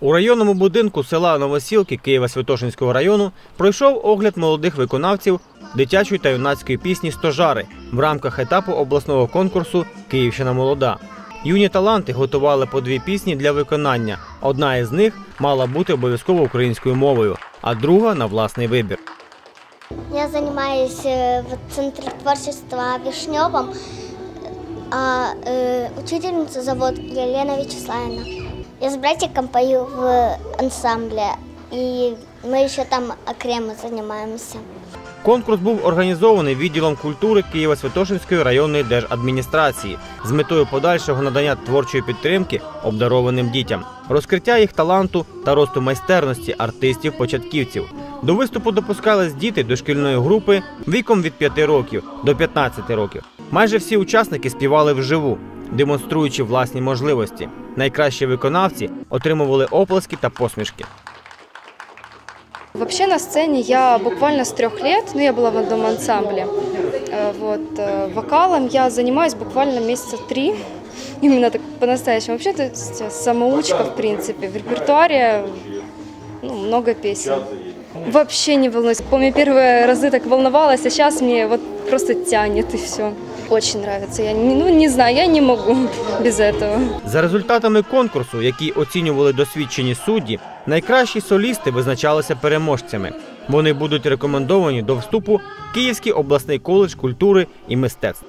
У районному будинку села Новосілки Києво-Святошинського району пройшов огляд молодих виконавців дитячої та юнацької пісні Стожари в рамках етапу обласного конкурсу Київщина молода. Юні таланти готували по дві пісні для виконання. Одна із них мала бути обов'язково українською мовою, а друга на власний вибір. Я занимаюсь э, в Центре творчества Вишневом, а э, учительницу зовут Елена Вячеславовна. Я с братиком пою в ансамбле, и мы еще там окремо занимаемся. Конкурс був організований відділом культури Києво-Святошинської районної держадміністрації з метою подальшого надання творчої підтримки обдарованим дітям, розкриття їх таланту та росту майстерності артистів-початківців. До виступу допускались діти дошкільної групи віком від 5 років до 15 років. Майже всі учасники співали вживу, демонструючи власні можливості. Найкращі виконавці отримували оплески та посмішки. Вообще на сцене я буквально с трех лет, ну я была в одном ансамбле. Э, Вот, э, вокалом я занимаюсь буквально месяца три, именно так по-настоящему. Вообще, то есть э, самоучка, в принципе, в репертуаре ну, много песен. Вообще не волнуюсь. Помню, первые разы так волновалась, а сейчас мне вот просто тянет и все. Очень нравится. Я не, ну, не знаю, я не могу без этого. За результатами конкурсу, які оцінювали досвідчені судді, найкращі солісти визначалися переможцями. Вони будуть рекомендовані до вступу в Київський обласний коледж культури і мистецтв.